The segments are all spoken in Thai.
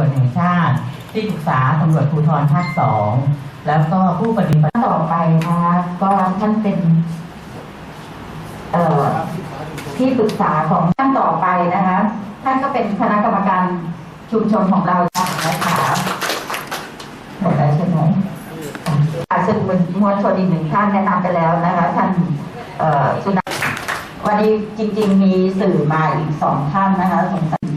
วจแห่งชาติ ที่ปรึกษาตำรวจภูธรภาคสองแล้วก็ผู้ปฏิบัติต่อไปนะคะก็ท่านเป็นที่ปรึกษาของท่านต่อไปนะคะท่านก็เป็นคณะกรรมการชุมชนของเรานะคะหมดแล้วใช่ไหมอาซึ่งมวลมวลชนอีกหนึ่งท่านแนะนำไปแล้วนะคะท่านสุนันวันนี้จริง ๆ มีสื่อมาอีกสองท่านนะคะสงสัย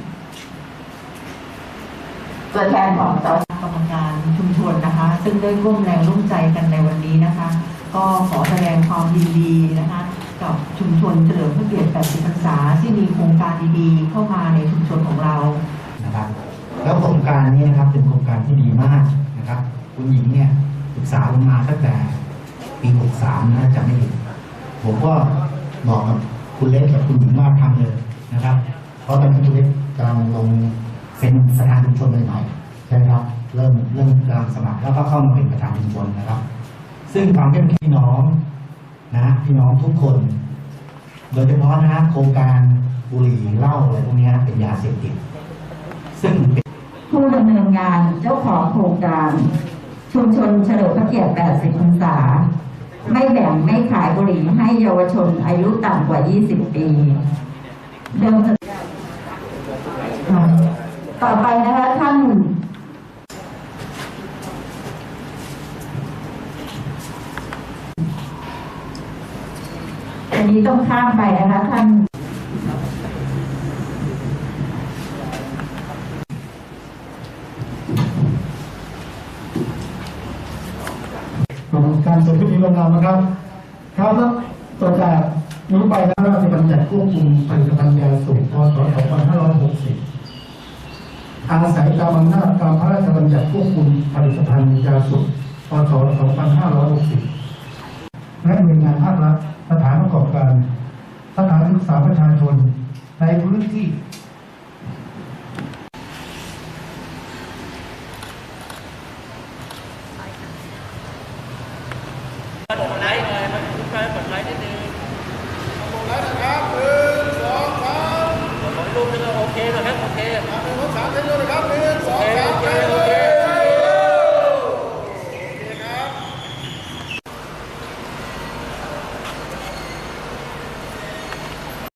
ตัวแทนของสกรรมการชุมชนนะคะ ซึ่งได้ร่วมแรงร่วมใจกันในวันนี้นะคะ ก็ขอแสดงความยินดีนะคะ กับชุมชนเฉลิมพระเกียรติ 80 พรรษาที่มีโครงการดีๆ เข้ามาในชุมชนของเรานะครับ แล้วโครงการนี้นะครับเป็นโครงการที่ดีมากนะครับ คุณหญิงเนี่ยศึกษาลงมาตั้งแต่ปี 63 นะจะไม่ผิดผมก็บอกกับคุณเล็กกับคุณหญิงว่าทำเลยนะครับ เพราะตอนนี้คุณเล็กกำลังลง เป็นประธานชุมชนใหม่ๆใช่ไหมครับ เริ่มเริ่มกำลังสมัครแล้วก็เข้ามาเป็นประธานชุมชนนะครับ ซึ่งความเป็นพี่น้องนะพี่น้องทุกคน โดยเฉพาะนะโครงการบุหรี่เหล้าอะไรพวกนี้เป็นยาเสพติดซึ่งผู้ดำเนินงานเจ้าของโครงการ ชุมชนเฉลิมพระเกียรติ 80พรรษา ไม่แบ่งไม่ขายบุหรี่ให้เยาวชนอายุต่ำกว่า 20 ปี เดิมจะ ต่อไปนะคะท่านอันนี้ต้องข้ามไปนะคะท่านของการเสร็จพิธีลงนามนะครับ ครับต่อจากนี้ไปนะพระราชบัญญัติควบคุมผลิตภัณฑ์ยาสู อาศัยตามอำนาจตามพระราชบัญญัติควบคุมผลิตภัณฑ์ยาสูบพศ 2560 และหน่วยงานภาครัฐสถานประกอบการ สถานศึกษาประชาชน ในพื้นที่กระโอเคนะครับ Atención,